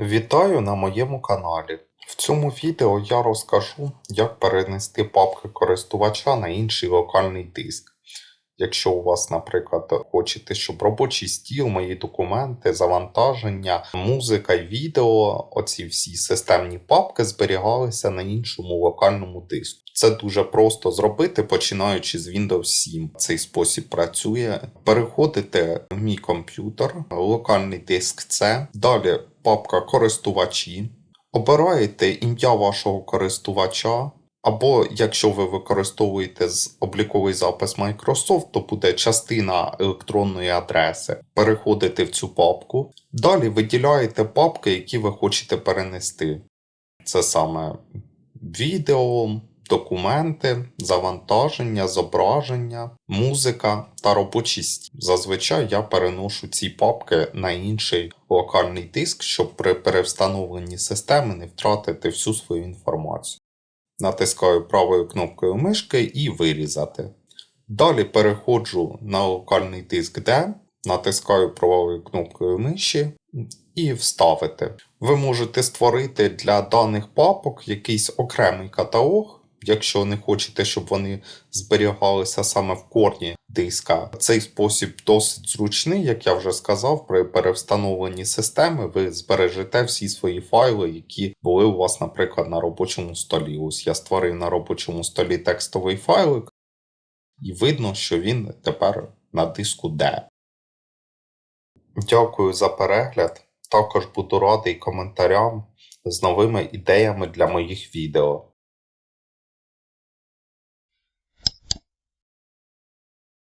Вітаю на моєму каналі. В цьому відео я розкажу, як перенести папки користувача на інший локальний диск. Якщо у вас, наприклад, хочете, щоб робочий стіл, мої документи, завантаження, музика відео, оці всі системні папки зберігалися на іншому локальному диску. Це дуже просто зробити, починаючи з Windows 7. Цей спосіб працює. Переходите в мій комп'ютер, локальний диск C, далі папка користувачі, обираєте ім'я вашого користувача. Або якщо ви використовуєте обліковий запис Microsoft, то буде частина електронної адреси. Переходите в цю папку. Далі виділяєте папки, які ви хочете перенести. Це саме відео, документи, завантаження, зображення, музика та робочий стіл. Зазвичай я переношу ці папки на інший локальний диск, щоб при перевстановленні системи не втратити всю свою інформацію. Натискаю правою кнопкою мишки і вирізати. Далі переходжу на локальний диск D, натискаю правою кнопкою миші і вставити. Ви можете створити для даних папок якийсь окремий каталог, якщо не хочете, щоб вони зберігалися саме в корні диска. Цей спосіб досить зручний, як я вже сказав, при перевстановленні системи ви збережете всі свої файли, які були у вас, наприклад, на робочому столі. Ось я створив на робочому столі текстовий файлик, і видно, що він тепер на диску D. Дякую за перегляд. Також буду радий коментарям з новими ідеями для моїх відео.